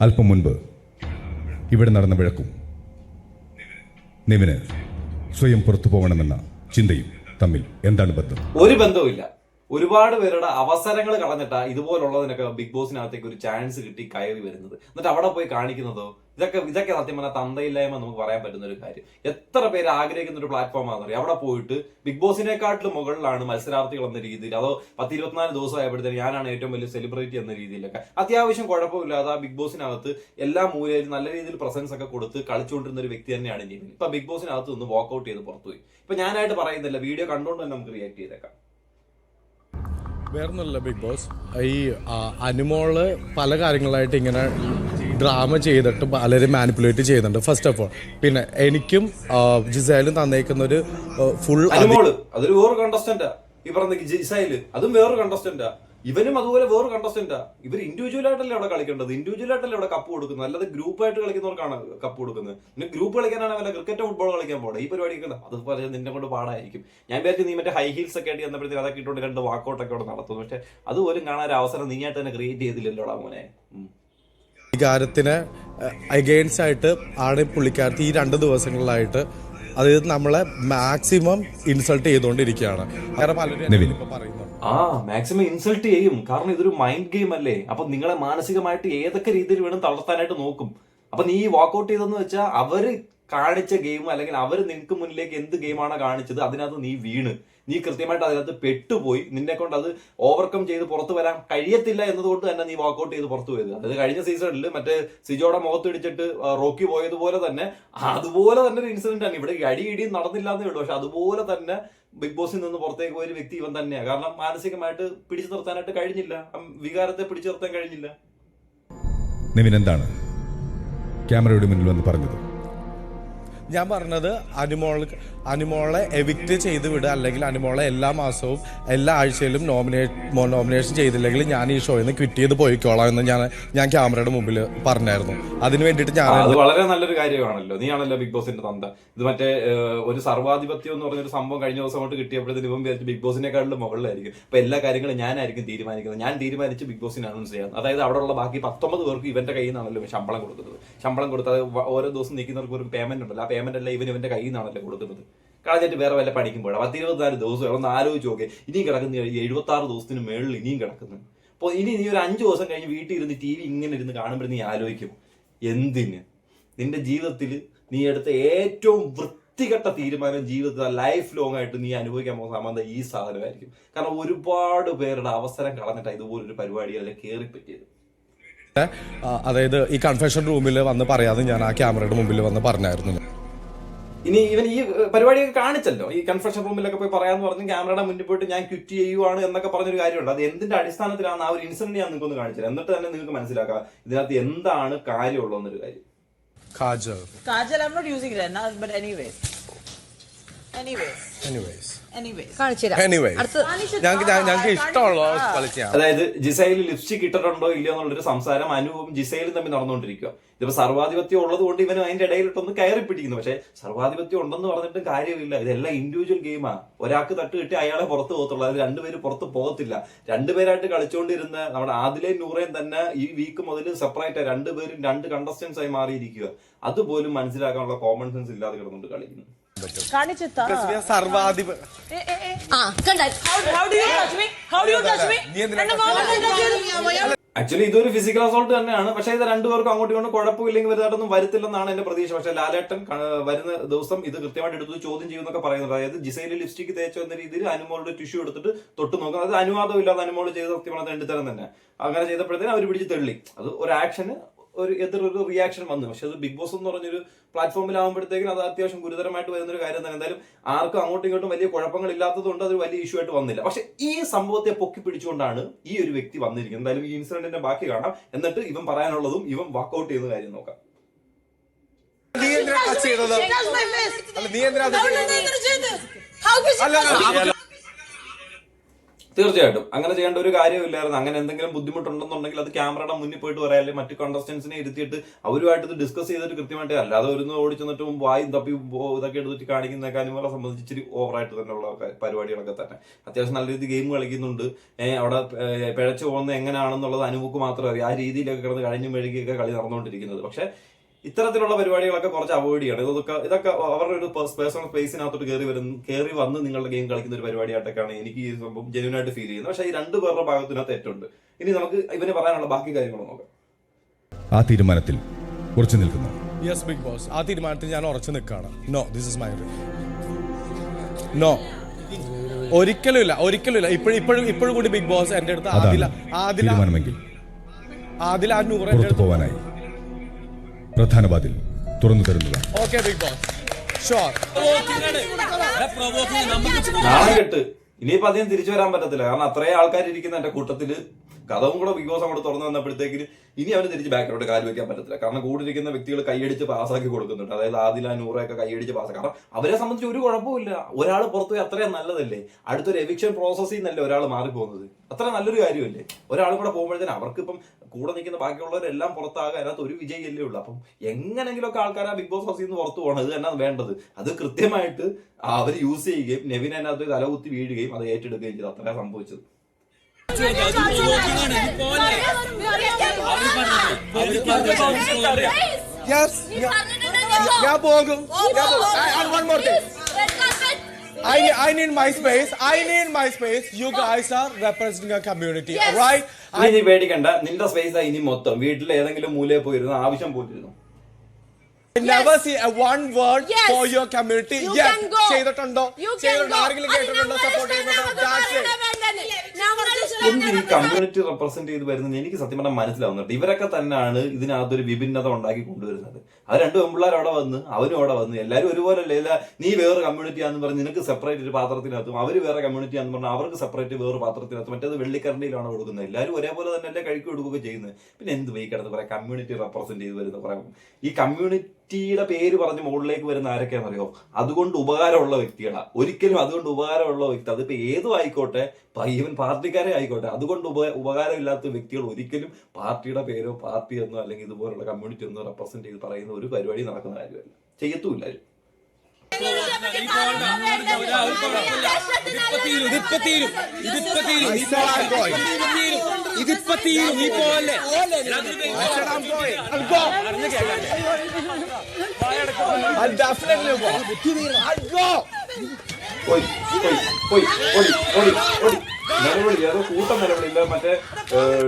അല്പം മുൻപ് ഇവിടെ നടന്ന വിഴക്കും നിവിന് സ്വയം പുറത്തു പോകണമെന്ന ചിന്തയും തമ്മിൽ എന്താണ് ബന്ധം? ഒരു ബന്ധവുമില്ല. ഒരുപാട് പേരുടെ അവസരങ്ങൾ കളഞ്ഞിട്ടാ ഇതുപോലുള്ളതിനൊക്കെ ബിഗ് ബോസിനകത്തേക്ക് ഒരു ചാൻസ് കിട്ടി കയറി വരുന്നത്. എന്നിട്ട് അവിടെ പോയി കാണിക്കുന്നതോ? ഇതൊക്കെ ഇതൊക്കെ സത്യം പറഞ്ഞാൽ തന്തയില്ലായ്മ നമുക്ക് പറയാൻ പറ്റുന്ന ഒരു കാര്യം. എത്ര പേര് ആഗ്രഹിക്കുന്ന ഒരു പ്ലാറ്റ്ഫോം ആണെന്നറിയാം അവിടെ പോയിട്ട് ബിഗ് ബോസിനെക്കാട്ടിലും മുകളിലാണ് മത്സരാർത്ഥികൾ എന്ന രീതിയിൽ. അതോ പത്ത് ഇരുപത്തിനാല് ദിവസം ആയപ്പോഴത്തേന് ഞാനാണ് ഏറ്റവും വലിയ സെലിബ്രിറ്റി എന്ന രീതിയിലൊക്കെ. അത്യാവശ്യം കുഴപ്പമില്ലാതെ ആ ബിഗ് ബോസിനകത്ത് എല്ലാ മൂലയിലും നല്ല രീതിയിൽ പ്രസൻസ് ഒക്കെ കൊടുത്ത് കളിച്ചുകൊണ്ടിരുന്ന ഒരു വ്യക്തി തന്നെയാണ് നിവിൻ ഇപ്പൊ ബിഗ് ബോസിനകത്ത് നിന്ന് വാക്കൗട്ട് ചെയ്ത് പുറത്തുപോയി. ഇപ്പൊ ഞാനായിട്ട് പറയുന്നില്ല വീഡിയോ കണ്ടുകൊണ്ട് തന്നെ നമുക്ക് റിയാക്ട് ചെയ്തേക്കാം. വേറൊന്നുമില്ല ബിഗ് ബോസ് ഈ അനുമോൾ പല കാര്യങ്ങളായിട്ട് ഇങ്ങനെ ഡ്രാമ ചെയ്തിട്ട് പലരും മാനിപ്പുലേറ്റ് ചെയ്യുന്നുണ്ട്. ഫസ്റ്റ് ഓഫ് ഓൾ പിന്നെ എനിക്കും ജിസൈലും തന്നേക്കുന്ന ഒരു ഫുൾ അതൊരു വേറൊരു കണ്ടസ്റ്റന്റാ ഈ പറഞ്ഞ ജിസൈൽ അതും വേറൊരു കണ്ടസ്റ്റന്റാ ഇവനും അതുപോലെ വേറെ കണ്ടസ്റ്റന്റാ ഇവർ ഇൻഡിവിജ്വൽ ആയിട്ടല്ലേ അവിടെ കളിക്കേണ്ടത്? ഇൻഡിവിജ്വൽ ആയിട്ടല്ലേ അവിടെ കപ്പ് കൊടുക്കുന്നത്? അല്ലാതെ ഗ്രൂപ്പ് ആയിട്ട് കളിക്കുന്നവർക്കാണ് കപ്പ് കൊടുക്കുന്നത്. പിന്നെ ഗ്രൂപ്പ് കളിക്കാനാണ് വല്ല ക്രിക്കറ്റ് ഫുട്ബോൾ കളിക്കാൻ പോകണം ഈ പരിപാടി അത് പറഞ്ഞാൽ നിന്നെ കൊണ്ട് പാടായിരിക്കും. ഞാൻ വിചാരിച്ചു നീ മറ്റേ ഹൈ ഹീൽസ് ഒക്കെ ആയിട്ട് ചെന്നപ്പോഴത്തേക്ക് അതൊക്കെ ഇട്ടുകൊണ്ട് രണ്ട് വാക്കൗട്ട് ഒക്കെ അവിടെ നടത്തുന്നു പക്ഷെ അതുപോലും കാണാൻ ഒരു അവസരം നീ ആയിട്ട് തന്നെ ക്രിയേറ്റ് ചെയ്തില്ലല്ലോടാ മോനെ. വികാരത്തിന് അഗെയിൻസ്റ്റ് ആയിട്ട് ആണ് പുള്ളിക്കാരത്തി ഈ രണ്ട് ദിവസങ്ങളിലായിട്ട് അതായത് നമ്മളെ മാക്സിമം ഇൻസൾട്ട് ചെയ്തുകൊണ്ടിരിക്കുകയാണ് വേറെ പലരും പറയുന്നു ആ മാക്സിമം ഇൻസൾട്ട് ചെയ്യും. കാരണം ഇതൊരു മൈൻഡ് ഗെയിം അല്ലേ? അപ്പൊ നിങ്ങളെ മാനസികമായിട്ട് ഏതൊക്കെ രീതിയിൽ വേണം തളർത്താനായിട്ട് നോക്കും. അപ്പൊ നീ വാക്കൗട്ട് ചെയ്തെന്ന് വെച്ചാൽ അവർ കാണിച്ച ഗെയിം അല്ലെങ്കിൽ അവർ നിനക്ക് മുന്നിലേക്ക് എന്ത് ഗെയിമാണ് കാണിച്ചത് അതിനകത്ത് നീ വീണ്. നീ കൃത്യമായിട്ട് അതിനകത്ത് പെട്ടുപോയി. നിന്നെ കൊണ്ട് അത് ഓവർകം ചെയ്ത് പുറത്തു വരാൻ കഴിയത്തില്ല എന്നതുകൊണ്ട് തന്നെ നീ വാക്കൗട്ട് ചെയ്ത് പുറത്തു പോയത്. അതായത് കഴിഞ്ഞ സീസണിൽ മറ്റേ മുഖത്ത് ഇടിച്ചിട്ട് റോക്കി പോയതുപോലെ തന്നെ അതുപോലെ തന്നെ ഒരു ഇൻസിഡന്റ് ആണ്. ഇവിടെ അടിയിടിയും അടി ഇടിയും നടന്നില്ല എന്നേ ഉള്ളൂ. പക്ഷെ അതുപോലെ തന്നെ ബിഗ് ബോസിൽ നിന്ന് പുറത്തേക്ക് പോയ ഒരു വ്യക്തി ഇവൻ തന്നെയാണ് കാരണം മാനസികമായിട്ട് പിടിച്ചു നിർത്താനായിട്ട് കഴിഞ്ഞില്ല. വികാരത്തെ പിടിച്ചു നിർത്താൻ കഴിഞ്ഞില്ല. നിവിൻ എന്താണ്? ക്യാമറയുടെ മുന്നിൽ വന്ന് പറഞ്ഞത്. ഞാൻ പറഞ്ഞത് അനുമോൾ അനുമോളെ എവിക്റ്റ് ചെയ്ത് വിടുക അല്ലെങ്കിൽ അനുമോളെ എല്ലാ മാസവും എല്ലാ ആഴ്ചയിലും നോമിനേറ്റ് നോമിനേഷൻ ചെയ്തില്ലെങ്കിൽ ഞാൻ ഈ ഷോയിൽ നിന്ന് ക്വിറ്റ് ചെയ്ത് പോയിക്കോളാം എന്ന് ഞാൻ ഞാൻ ക്യാമറയുടെ മുമ്പിൽ പറഞ്ഞായിരുന്നു. അതിന് വേണ്ടിയിട്ട് ഞാൻ അത് വളരെ നല്ലൊരു കാര്യമാണല്ലോ. നീയാണല്ലോ ബിഗ് ബോസിന്റെ തന്ത. ഇത് മറ്റേ ഒരു സർവാധിപത്യം എന്ന് പറഞ്ഞൊരു സംഭവം കഴിഞ്ഞ ദിവസം കൊണ്ട് കിട്ടിയപ്പോഴത്തേന് ഇവൻ വിചാരിച്ചു ബിഗ് ബോസിനെക്കാളും മുകളിലായിരിക്കും. അപ്പൊ എല്ലാ കാര്യങ്ങളും ഞാനായിരിക്കും തീരുമാനിക്കുന്നത്. ഞാൻ തീരുമാനിച്ച് ബിഗ് ബോസിന് അനൗൺസ് ചെയ്യാം. അതായത് അവിടെയുള്ള ബാക്കി പത്തൊമ്പത് പേർക്ക് ഇവന്റെ കയ്യിൽ നിന്നാണല്ലോ ശമ്പളം കൊടുക്കുന്നത്. ശമ്പളം കൊടുത്താൽ ഓരോ ദിവസം നിൽക്കുന്നവർക്ക് ഒരു പേയ്മെന്റ് ഉണ്ടല്ലോ. ആ പേയ്മെന്റ് അല്ല ഇവൻ ഇവന്റെ കയ്യിൽ നിന്നാണല്ലോ കൊടുക്കുന്നത്. കളഞ്ഞിട്ട് വേറെ വല്ല പണിക്കുമ്പോഴാണ് പത്ത് ഇരുപത്തിനാല് ദിവസം ഒന്ന് ആലോചിച്ച് നോക്കെ. ഇനിയും കിടക്കുന്ന എഴുപത്തി ആറ് ദിവസത്തിന് മേളിൽ ഇനിയും കിടക്കുന്നു. അപ്പോൾ ഇനി നീ ഒരു അഞ്ച് ദിവസം കഴിഞ്ഞ് വീട്ടിൽ ഇരുന്ന് ടി വി ഇങ്ങനെ ഇരുന്ന് കാണുമ്പോൾ നീ ആലോചിക്കും. എന്തിന്? നിന്റെ ജീവിതത്തിൽ നീ എടുത്ത ഏറ്റവും വൃത്തികെട്ട തീരുമാനം ജീവിതത്തിൽ ലൈഫ് ലോങ് ആയിട്ട് നീ അനുഭവിക്കാൻ പോകുന്ന സംബന്ധം ഈ സാധനമായിരിക്കും. കാരണം ഒരുപാട് പേരുടെ അവസരം കളഞ്ഞിട്ടാണ് ഇതുപോലൊരു പരിപാടി അതിൽ കയറിപ്പറ്റിയത് അതായത് ഈ കൺഫെഷൻ റൂമിൽ വന്ന് പറയാതെ ഞാൻ ആ ക്യാമറയുടെ മുമ്പിൽ വന്ന് പറഞ്ഞായിരുന്നു. ഇനി ഇവൻ ഈ പരിപാടിയൊക്കെ കാണിച്ചല്ലോ ഈ കൺഫെഷൻ റൂമിലൊക്കെ പോയി പറയാന്ന് പറഞ്ഞ് ക്യാമറയുടെ മുന്നിൽ പോയിട്ട് ഞാൻ ക്വിറ്റ് ചെയ്യുവാണ് എന്നൊക്കെ പറഞ്ഞൊരു കാര്യമുണ്ട് അത് എന്തിന്റെ അടിസ്ഥാനത്തിലാണ് ആ ഒരു ഇൻസിഡന്റ് ഞാൻ നിങ്ങൾക്ക് ഒന്ന് കാണിച്ചത് എന്നിട്ട് തന്നെ നിങ്ങൾക്ക് മനസ്സിലാക്കാം ഇതിനകത്ത് എന്താണ് കാര്യമുള്ളതെന്നൊരു കാര്യം kajal kajal I not using but. Anyways. Anyways anyways ഞങ്ങൾക്ക് ഞങ്ങൾക്ക് ഇഷ്ടമുള്ള അതായത് ജിസൈൽ ലിപ്സ്റ്റിക് ഇട്ടിട്ടുണ്ടോ ഇല്ലയോ എന്നുള്ളൊരു സംസാരം അനുവും ജിസൈലും തമ്മിൽ നടന്നുകൊണ്ടിരിക്കുക. ഇതിപ്പോ സർവാധിപത്യം ഉള്ളത് കൊണ്ട് ഇവനും അതിന്റെ ഇടയിലിട്ടൊന്ന് കയറി പിടിക്കുന്നു പക്ഷെ സർവാധിപത്യം ഉണ്ടെന്ന് പറഞ്ഞിട്ട് കാര്യമില്ല. ഇതെല്ലാം ഇൻഡിവിജ്വൽ ഗെയിമാണ് ഒരാൾക്ക് തട്ട് കിട്ടി അയാളെ പുറത്ത് പോകത്തുള്ളൂ. അത് രണ്ടുപേര് പുറത്ത് പോകത്തില്ല. രണ്ടുപേരായിട്ട് കളിച്ചുകൊണ്ടിരുന്ന നമ്മുടെ ആദിലേയും നൂറേം തന്നെ ഈ വീക്ക് മുതൽ സെപ്പറേറ്റ് രണ്ടുപേരും രണ്ട് കണ്ടസ്റ്റൻസ് ആയി മാറിയിരിക്കുക. അതുപോലും മനസ്സിലാക്കാനുള്ള കോമൺ സെൻസ് ഇല്ലാതെ കിടന്നുകൊണ്ട് കളിക്കുന്നു. സർവാധിപ? ആക്ച്വലി ഇതൊരു ഫിസിക്കൽ അസോൾട്ട് തന്നെയാണ്. പക്ഷേ ഇത് രണ്ടുപേർക്കും അങ്ങോട്ടും ഇങ്ങോട്ടും കുഴപ്പമില്ലെങ്കിൽ വലുതായിട്ടൊന്നും വരത്തില്ലെന്നാണ് എന്റെ പ്രതീക്ഷ. പക്ഷേ ലാലേട്ടൻ വരുന്ന ദിവസം ഇത് കൃത്യമായിട്ട് എടുത്ത് ചോദ്യം ചെയ്യുന്നൊക്കെ പറയുന്നത് അതായത് ജിസൈൽ ലിപ്സ്റ്റിക് തേച്ചോ എന്ന രീതിയിൽ അനുമോളുടെ ടിഷ്യൂ എടുത്തിട്ട് തൊട്ട് നോക്കുക. അത് അനുവാദം ഇല്ലാതെ അനുമോൾ ചെയ്ത സത്യമാണ് രണ്ടുതരം തന്നെ. അങ്ങനെ ചെയ്തപ്പോഴത്തേനും അവർ പിടിച്ച് തള്ളി. അത് ഒരു ആക്ഷന് ഒരു എതിരൊരു റിയാക്ഷൻ വന്നു. പക്ഷെ അത് ബിഗ് ബോസ് എന്ന് പറഞ്ഞൊരു പ്ലാറ്റ്ഫോമിലാകുമ്പോഴത്തേക്കും അത് അത്യാവശ്യം ഗുരുതരമായിട്ട് വരുന്ന ഒരു കാര്യം തന്നെ. എന്തായാലും ആർക്കും അങ്ങോട്ടും ഇങ്ങോട്ടും വലിയ കുഴപ്പങ്ങൾ ഇല്ലാത്തതുകൊണ്ട് അത് വലിയ ഇഷ്യൂ ആയിട്ട് വന്നില്ല. പക്ഷെ ഈ സംഭവത്തെ പൊക്കി പിടിച്ചുകൊണ്ടാണ് ഈ ഒരു വ്യക്തി വന്നിരിക്കുന്നത്. എന്തായാലും ഈ ഇൻസിഡന്റിന്റെ ബാക്കി കാണാം. എന്നിട്ട് ഇവൻ പറയാനുള്ളതും ഇവൻ വാക്കൗട്ട് ചെയ്യുന്ന കാര്യം നോക്കാം. നീ എന്തിനാ തീർച്ചയായിട്ടും. അങ്ങനെ ചെയ്യേണ്ട ഒരു കാര്യമില്ലായിരുന്നു അങ്ങനെ എന്തെങ്കിലും ബുദ്ധിമുട്ടുണ്ടെന്നുണ്ടെങ്കിൽ അത് ക്യാമറയുടെ മുന്നിൽ പോയിട്ട് പറയാല്ലേ മറ്റു കോണ്ടസ്റ്റൻസിനെ ഇരുത്തിയിട്ട് അവരുമായിട്ട് ഇത് ഡിസ്കസ് ചെയ്തിട്ട് കൃത്യമായിട്ട് അല്ലാതെ ഒരു ഓടിച്ചു നിന്നിട്ട് വായും തപ്പി ഇതൊക്കെ എടുത്തിട്ട് കാണിക്കുന്ന കാര്യങ്ങളെ സംബന്ധിച്ച് ഇച്ചിരി ഓവറായിട്ട് തന്നെ ഉള്ള പരിപാടികളൊക്കെ തന്നെ. അത്യാവശ്യം നല്ല രീതിയിൽ ഗെയിം കളിക്കുന്നുണ്ട്. അവിടെ പിഴച്ചു പോകുന്നത് എങ്ങനെയാണെന്നുള്ളത് അനുമുക്ക് മാത്രമേ അറിയാം. ആ രീതിയിലൊക്കെ കിടന്ന് കഴിഞ്ഞു മെഴുകിയൊക്കെ കളി നടന്നുകൊണ്ടിരിക്കുന്നത്. പക്ഷെ ഇത്തരത്തിലുള്ള പരിപാടികളൊക്കെ കുറച്ച് അവോയ്ഡ് ചെയ്യണം. ഇതൊക്കെ ഇതൊക്കെ അവരുടെ ഒരു പേഴ്സണൽ സ്പേസിനകത്തോട്ട് കയറി വരുന്ന കയറി വന്ന് നിങ്ങളുടെ ഗെയിം കളിക്കുന്ന ഒരു പരിപാടിയായിട്ടൊക്കെയാണ് എനിക്ക് ഈ സംഭവം ജെന്യൂൻ ആയിട്ട് ഫീൽ ചെയ്യുന്നത്. പക്ഷേ ഈ രണ്ട് പേരുടെ ഭാഗത്തിനകത്ത് തെറ്റുണ്ട് ഇനി നമുക്ക് ഇവന് പറയാനുള്ള ബാക്കി കാര്യങ്ങൾ നോക്കാം. ആ തീരുമാനത്തിൽ ഉറച്ചു നിൽക്കുന്നു. യെസ് ബിഗ് ബോസ് ആ തീരുമാനത്തിൽ ഞാൻ ഉറച്ചു നിൽക്കുകയാണ്. No this is my no ഒരിക്കലും ഇല്ല ഒരിക്കലും ഇല്ല. ഇപ്പോഴും ഇപ്പോഴും ഇപ്പോഴും കൂടി ബിഗ് ബോസ് എന്റെ അടുത്ത് ആദില ആദില തീരുമാനമെങ്കിൽ ആദില അടുത്ത് പോവാനായി. പ്രധാന വാതിൽ തുറന്നു തരുന്നതാണ്. ഓക്കെ ബിഗ് ബോസ് ഷുവർ നാളെ കെട്ട്. ഇനിയിപ്പോ അധികം തിരിച്ചു വരാൻ പറ്റത്തില്ല. കാരണം അത്രയും ആൾക്കാർ ഇരിക്കുന്ന എന്റെ കൂട്ടത്തിൽ കഥവും കൂടെ ബിഗ് ബോസ് അങ്ങോട്ട് തുറന്നു വന്നപ്പോഴത്തേക്കിന് ഇനി അവന് തിരിച്ച് ബാക്കിലോട്ട് കാൽ വെക്കാൻ പറ്റത്തില്ല. കാരണം കൂടിയിരിക്കുന്ന വ്യക്തികൾ കൈയടിച്ച് പാസ്സാക്കി കൊടുക്കുന്നുണ്ട്. അതായത് ആദില നൂറൊക്കെ കൈയടിച്ച് പാസ് കാരണം അവരെ സംബന്ധിച്ച് ഒരു കുഴപ്പമില്ല ഒരാൾ പുറത്തു പോയി അത്രയും നല്ലതല്ലേ? അടുത്തൊരു എവിക്ഷൻ പ്രോസസ്സിൽ നിന്നല്ലേ ഒരാൾ മാറിപ്പോകുന്നത്. അത്ര നല്ലൊരു കാര്യമല്ലേ? ഒരാൾ കൂടെ പോകുമ്പോഴത്തേന് അവർക്ക് ഇപ്പം കൂടെ നിൽക്കുന്ന ബാക്കിയുള്ളവരെല്ലാം പുറത്താകാൻ അതിനകത്ത് ഒരു വിജയമല്ലേ ഉള്ളൂ. അപ്പം എങ്ങനെങ്കിലുമൊക്കെ ആൾക്കാർ ആ ബിഗ് ബോസ് ഹൗസിൽ നിന്ന് പുറത്തു പോകണം. അത് തന്നെ വേണ്ടത്. അത് കൃത്യമായിട്ട് അവർ യൂസ് ചെയ്യുകയും നെവിൻ അതിനകത്ത് തലകുത്തി വീഴുകയും അത് ഏറ്റെടുക്കുകയും ചെയ്തു. അത്രയാണ് സംഭവിച്ചത്. ഞാൻ പോകും more thing I, I need my space. I need my space. You guys are representing a community, yes. right? ഇനി നീ പേടിക്കണ്ട നിന്റെ സ്പേസ് ഇനി മൊത്തം വീട്ടിൽ ഏതെങ്കിലും മൂലയിൽ പോയിരുന്നു ആവശ്യം പോയിരുന്നു I never see a one word Yes. for your community. You Yes. can go. ചെയ്തിട്ടുണ്ടോ? ചെയ്തിട്ടുണ്ടോ? ആരെങ്കിലും കേട്ടിട്ടുണ്ടോ? സപ്പോർട്ട് ചെയ്തിട്ടുണ്ടോ? ഈ കമ്മ്യൂണിറ്റി റെപ്രസെന്റ് ചെയ്ത് വരുന്നത് എനിക്ക് സത്യം പറഞ്ഞാൽ മനസ്സിലാവുന്നുണ്ട്. ഇവരൊക്കെ തന്നെയാണ് ഇതിനകത്തൊരു വിഭിന്നത ഉണ്ടാക്കി കൊണ്ടുവരുന്നത്. അത് രണ്ട് പെമ്പിള്ളേർ അവിടെ വന്ന് അവനും അവിടെ വന്ന് എല്ലാവരും ഒരുപോലെ അല്ലേ ഇല്ല നീ വേറെ കമ്മ്യൂണിറ്റി ആണെന്ന് പറഞ്ഞ് നിനക്ക് സെപ്പറേറ്റ് ഒരു പാത്രത്തിനകത്തും അവർ വേറെ കമ്മ്യൂണിറ്റി ആണെന്ന് പറഞ്ഞാൽ അവർക്ക് സെപ്പറേറ്റ് വേറെ പാത്രത്തിനകത്തും മറ്റേത് വെള്ളിക്കരണ്ടിയിലാണ് കൊടുക്കുന്നത്. എല്ലാവരും ഒരേപോലെ തന്നെ അല്ലേ കൊടുക്കുകയൊക്കെ ചെയ്യുന്നത്. പിന്നെ എന്ത് വൈകിട്ട് കുറെ പറയാം കമ്മ്യൂണിറ്റി റെപ്രസെന്റ് ചെയ്ത് വരുന്ന പറയാം ഈ കമ്മ്യൂണിറ്റിയുടെ പേര് പറഞ്ഞ് മുകളിലേക്ക് വരുന്ന ആരൊക്കെയാണെന്നറിയോ? അതുകൊണ്ട് ഉപകാരമുള്ള വ്യക്തികളാ. ഒരിക്കലും അതുകൊണ്ട് ഉപകാരമുള്ള വ്യക്തി അതിപ്പോ ഏതും ആയിക്കോട്ടെ ഈവൻ പാർട്ടിക്കാരെ ആയിക്കോട്ടെ അതുകൊണ്ട് ഉപ ഉപകാരമില്ലാത്ത വ്യക്തികൾ ഒരിക്കലും പാർട്ടിയുടെ പേരോ പാർട്ടി എന്നോ അല്ലെങ്കിൽ ഇതുപോലുള്ള കമ്മ്യൂണിറ്റി എന്നോ റെപ്രസെന്റ് ചെയ്ത് പറയുന്ന ഒരു പരിപാടി നടക്കുന്ന കാര്യമല്ല. ചെയ്യത്തുമില്ല. ഇതിപ്പോ തീരും ഇതിപ്പോ തീരും? ഇതിപ്പോ തീരും നീ ഓടി നിലവിളി അതോ കൂട്ടം നിലവിളിയില്ല മറ്റേ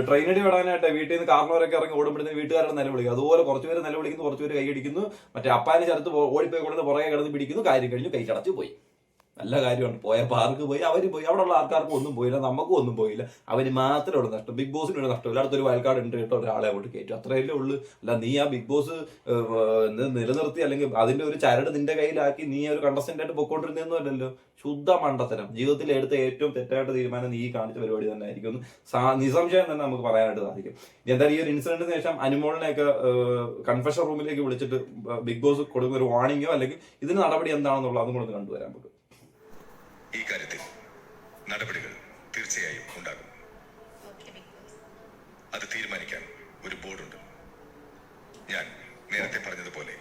ട്രെയിനടി വിടാനായിട്ട് വീട്ടിൽ നിന്ന് കാർണവരൊക്കെ ഇറങ്ങി ഓടുമ്പോഴത്തേക്ക് വീട്ടുകാരുടെ നിലവിളി അതുപോലെ കുറച്ചുപേര് നിലവിളിക്കുന്നു കുറച്ചുപേര് കൈ കൈയടിക്കുന്നു. മറ്റേ അപ്പാനെ ചേർത്ത് ഓടിപ്പോയി കൊണ്ടുവന്ന് പുറകെ കിടന്ന് പിടിക്കുന്നു. കാര്യം കഴിഞ്ഞു കൈ കടച്ചു പോയി. നല്ല കാര്യമാണ്. പോയ പാർക്ക് പോയി അവർ പോയി. അവിടെ ഉള്ള ആൾക്കാർക്കും ഒന്നും പോയില്ല നമുക്കും ഒന്നും പോയില്ല. അവന് മാത്രമേ ഉള്ളൂ നഷ്ടം. ബിഗ് ബോസിന് ഒരു നഷ്ടമില്ല അടുത്തൊരു വയൽക്കാട് ഉണ്ട് കേട്ടോ ഒരാളെ അങ്ങോട്ട് കയറ്റും അത്രയല്ലേ ഉള്ളൂ. അല്ല നീ ആ ബിഗ് ബോസ് നിലനിർത്തി അല്ലെങ്കിൽ അതിന്റെ ഒരു ചരട് നിന്റെ കയ്യിലാക്കി നീ ഒരു കണ്ടസ്റ്റന്റ് ആയിട്ട് പൊക്കോണ്ടിരുന്നല്ലോ ശുദ്ധ മണ്ടത്തരം. ജീവിതത്തിൽ എടുത്ത ഏറ്റവും തെറ്റായിട്ട് തീരുമാനം നീ കാണിച്ച പരിപാടി തന്നെ ആയിരിക്കും. നിസംശയം തന്നെ നമുക്ക് പറയാനായിട്ട് സാധിക്കും. എന്തായാലും ഈ ഒരു ഇൻസിഡന്റിന് ശേഷം അനുമോളിനെയൊക്കെ കൺഫഷൻ റൂമിലേക്ക് വിളിച്ചിട്ട് ബിഗ് ബോസ് കൊടുക്കുന്ന ഒരു വാണിംഗോ അല്ലെങ്കിൽ ഇതിന് നടപടി എന്താണെന്നുള്ളത് അതും കൂടെ കണ്ടുവരാൻ നമുക്ക് ഈ കാര്യത്തിൽ നടപടികൾ തീർച്ചയായും ഉണ്ടാകും. അത് തീരുമാനിക്കാൻ ഒരു ബോർഡുണ്ട്. ഞാൻ നേരത്തെ പറഞ്ഞതുപോലെ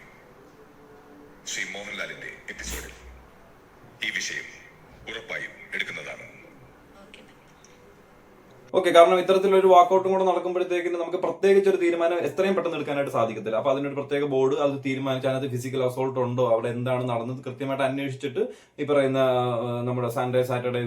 ശ്രീ മോഹൻലാലിന്റെ എപ്പിസോഡിൽ ഓക്കെ കാരണം ഇത്തരത്തിലൊരു വാക്കൗട്ടും കൂടെ നടക്കുമ്പോഴത്തേക്കിന് നമുക്ക് പ്രത്യേകിച്ച് ഒരു തീരുമാനം എത്രയും പെട്ടെന്ന് എടുക്കാനായിട്ട് സാധിക്കത്തില്ല. അപ്പൊ അതിനൊരു പ്രത്യേക ബോർഡ് അത് തീരുമാനിച്ച് അതിനകത്ത് ഫിസിക്കൽ അസോൾട്ട് ഉണ്ടോ അവിടെ എന്താണ് നടന്നത് കൃത്യമായിട്ട് അന്വേഷിച്ചിട്ട് ഈ പറയുന്ന നമ്മുടെ സൺഡേ സാറ്റർഡേ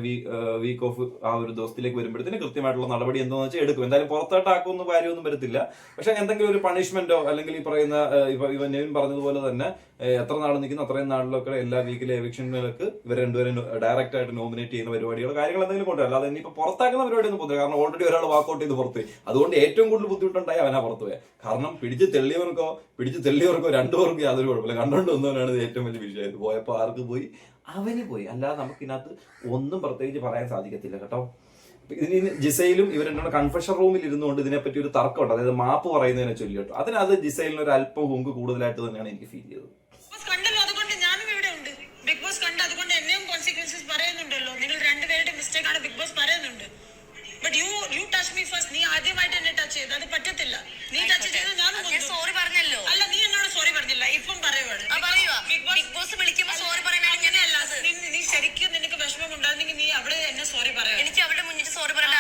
വീക്ക് ഓഫ് ആ ഒരു ദിവസത്തിലേക്ക് വരുമ്പോഴത്തേന് കൃത്യമായിട്ടുള്ള നടപടി എന്താണെന്ന് വെച്ചാൽ എടുക്കും. എന്തായാലും പുറത്തോട്ടാക്കുമെന്ന് കാര്യമൊന്നും വരത്തില്ല. പക്ഷെ എന്തെങ്കിലും ഒരു പണിഷ്മെന്റോ അല്ലെങ്കിൽ ഈ പറയുന്ന ഇവ നെവിൻ പറഞ്ഞതുപോലെ തന്നെ എത്ര നാൾ നിൽക്കുന്നു അത്രയും നാളിലൊക്കെ എല്ലാ വീക്കിലെ എവിക്ഷനുകൾക്ക് ഇവർ രണ്ടുപേരും ഡയറക്റ്റ് ആയിട്ട് നോമിനേറ്റ് ചെയ്യുന്ന പരിപാടികൾ കാര്യങ്ങൾ എന്തെങ്കിലും കൊണ്ടുവരും. അല്ലാതെ ഇനിയിപ്പോൾ പുറത്താക്കുന്ന പരിപാടിയൊന്നും പോകുന്നില്ല കാരണം ഓൾറെഡി ഒരാൾ വാക്കൗട്ട് ചെയ്ത് പുറത്തുപോയി അതുകൊണ്ട് ഏറ്റവും കൂടുതൽ ബുദ്ധിമുട്ടുണ്ടായി അവനാ പുറത്ത് പോയത് കാരണം പിടിച്ച് തെള്ളിയവർക്കോ പിടിച്ച് തെള്ളിയവർക്കോ രണ്ടുപേർക്കും യാതൊരു കുഴപ്പമില്ല. കണ്ടുകൊണ്ട് വന്നവനാണ് ഏറ്റവും വലിയ വിഷയം. പോയപ്പോൾ ആർക്ക് പോയി? അവന് പോയി. അല്ലാതെ നമുക്ക് ഇതിനകത്ത് ഒന്നും പ്രത്യേകിച്ച് പറയാൻ സാധിക്കത്തില്ല കേട്ടോ. ഇതിന് ജിസയിലും ഇവർ രണ്ടും കൺഫെഷൻ റൂമിൽ ഇരുന്നുകൊണ്ട് ഇതിനെപ്പറ്റി ഒരു തർക്കമുണ്ട്. അതായത് മാപ്പ് പറയുന്നതിനെ ചൊല്ലി കേട്ടോ അതിനകത്ത് ജിസയിലിന് ഒരു അല്പം ഹുങ്ക് കൂടുതലായിട്ട് തന്നെയാണ് എനിക്ക് ഫീൽ ചെയ്തത് ബോസ് കണ്ടല്ലോ അതുകൊണ്ട് ഞാനും ഇവിടെ ഉണ്ട് ബിഗ് ബോസ് കണ്ട് അതുകൊണ്ട് എന്നെയും കോൺസിക്വൻസസ് പറയുന്നുണ്ടല്ലോ നിങ്ങൾ രണ്ടുപേരുടെ മിസ്റ്റേക്ക് ആണ് ബിഗ് ബോസ് പറയുന്നുണ്ട് ടച്ച് മീ ഫസ്റ്റ് നീ ആദ്യമായിട്ട് എന്നെ ടച്ച് ചെയ്ത് അത് പറ്റത്തില്ല. നീ ടച്ച് ചെയ്ത് ഞാൻ സോറി പറഞ്ഞല്ലോ. അല്ല നീ എന്നോട് സോറി പറഞ്ഞില്ല. ഇപ്പം പറയുവാണ്. ബിഗ് ബോസ് വിളിക്കുമ്പോ പറയണതാണ് അങ്ങനെയല്ല. നീ- ശരിക്കും നിനക്ക് വിഷമം ഉണ്ടായിരുന്നെങ്കിൽ നീ അവിടെ എന്നെ സോറി പറയാം എനിക്ക് അവിടെ മുന്നിട്ട് സോറി പറയേണ്ട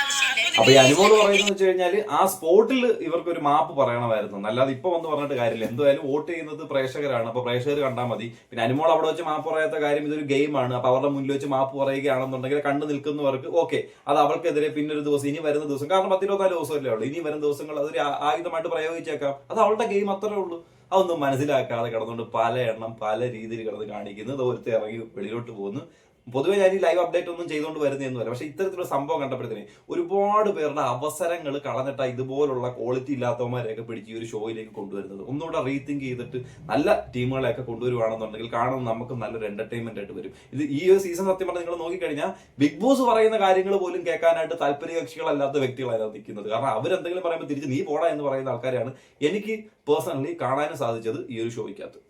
അപ്പൊ ഈ അനുമോൾ പറയുന്നത് വെച്ച് കഴിഞ്ഞാൽ ആ സ്പോട്ടിൽ ഇവർക്ക് ഒരു മാപ്പ് പറയണമായിരുന്നു. അല്ലാതെ ഇപ്പൊ വന്ന് പറഞ്ഞിട്ട് കാര്യമില്ല. എന്തായാലും വോട്ട് ചെയ്യുന്നത് പ്രേക്ഷകരാണ്. അപ്പൊ പ്രേക്ഷകർ കണ്ടാൽ മതി. പിന്നെ അനുമോൾ അവിടെ വെച്ച് മാപ്പ് പറയാത്ത കാര്യം ഇതൊരു ഗെയിമാണ് അപ്പൊ അവരുടെ മുന്നിൽ വെച്ച് മാപ്പ് പറയുകയാണെന്നുണ്ടെങ്കിൽ കണ്ടു നിൽക്കുന്നവർക്ക് ഓക്കെ അത് അവൾക്കെതിരെ പിന്നെ ഒരു ദിവസം ഇനി വരുന്ന ദിവസം കാരണം പത്തിരുപത്തിനാല് ദിവസമല്ലേ ഉള്ളൂ. ഇനി വരുന്ന ദിവസങ്ങൾ അതൊരു ആയുധമായിട്ട് പ്രയോഗിച്ചേക്കാം. അത് അവളുടെ ഗെയിം അത്രേ ഉള്ളൂ. അതൊന്നും മനസ്സിലാക്കാതെ കിടന്നുകൊണ്ട് പല എണ്ണം പല രീതിയിൽ കിടന്ന് കാണിക്കുന്നത് ഒരുത്തി ഇറങ്ങി വെളിയിലോട്ട് പോകുന്നു. പൊതുവെ ഞാൻ ഈ ലൈവ് അപ്ഡേറ്റ് ഒന്നും ചെയ്തുകൊണ്ട് വരുന്നതൊന്നുമല്ല പക്ഷെ ഇത്തരത്തിലുള്ള സംഭവം കണ്ടപ്പോഴത്തേന് ഒരുപാട് പേരുടെ അവസരങ്ങൾ കളഞ്ഞിട്ട് ഇതുപോലുള്ള ക്വാളിറ്റി ഇല്ലാത്തവന്മാരെയൊക്കെ പിടിച്ച് ഈ ഒരു ഷോയിലേക്ക് കൊണ്ടുവരുന്നത്. ഒന്നുകൂടെ റീതിങ്ക് ചെയ്തിട്ട് നല്ല ടീമുകളെയൊക്കെ കൊണ്ടുവരുവാണെന്നുണ്ടെങ്കിൽ കാണുന്ന നമുക്ക് നല്ലൊരു എന്റർടൈൻമെന്റ് ആയിട്ട് വരും. ഇത് ഈ ഒരു സീസൺ സത്യം പറഞ്ഞാൽ നിങ്ങൾ നോക്കിക്കഴിഞ്ഞാൽ ബിഗ് ബോസ് പറയുന്ന കാര്യങ്ങൾ പോലും കേൾക്കാനായിട്ട് താല്പര്യ കക്ഷികളല്ലാത്ത വ്യക്തികളാണ് നിൽക്കുന്നത്. കാരണം അവരെന്തെങ്കിലും പറയുമ്പോൾ തിരിച്ച് നീ പോടാ എന്ന് പറയുന്ന ആൾക്കാരാണ് എനിക്ക് പേഴ്സണലി കാണാനും സാധിച്ചത് ഈ ഒരു ഷോയ്ക്കകത്ത്